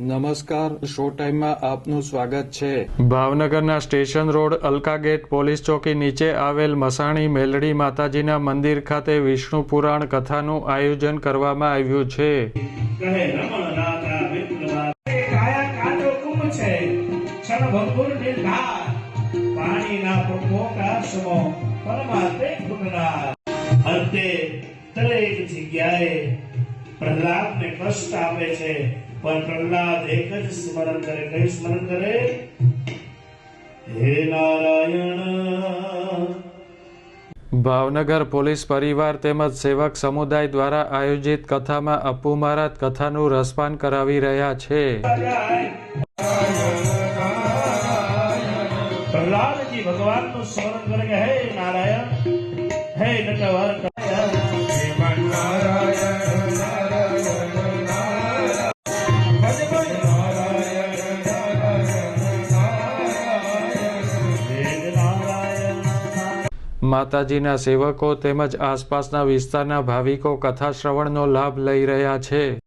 નમસ્કાર શો ટાઈમમાં આપનું સ્વાગત છે. ભાવનગરના station road Alka gate police ચોકી નીચે આવેલ મસાણી મેલડી માતાજીના મંદિર ખાતે વિષ્ણુ પુરાણ કથાનું આયોજન કરવામાં આવ્યું છે. પાણીના અંતે દરેક જગ્યાએ પ્રહલાદને કષ્ટ આપે છે પણ પ્રહલાદ એક જ સ્મરણ કરે. કઈ સ્મરણ કરે? હે નારાયણ. ભાવનગર પોલીસ પરિવાર તેમજ સેવક સમુદાય દ્વારા આયોજિત કથામાં અપુ મહારાજ કથાનું રસપાન કરાવી રહ્યા છે. પ્રહલાદજી ભગવાનનું સ્મરણ કરે હે નારાયણ હે નટવર માતાજીના સેવકો તેમજ આસપાસના વિસ્તારના ભાવિકો કથા શ્રવણનો લાભ લઈ રહ્યા છે.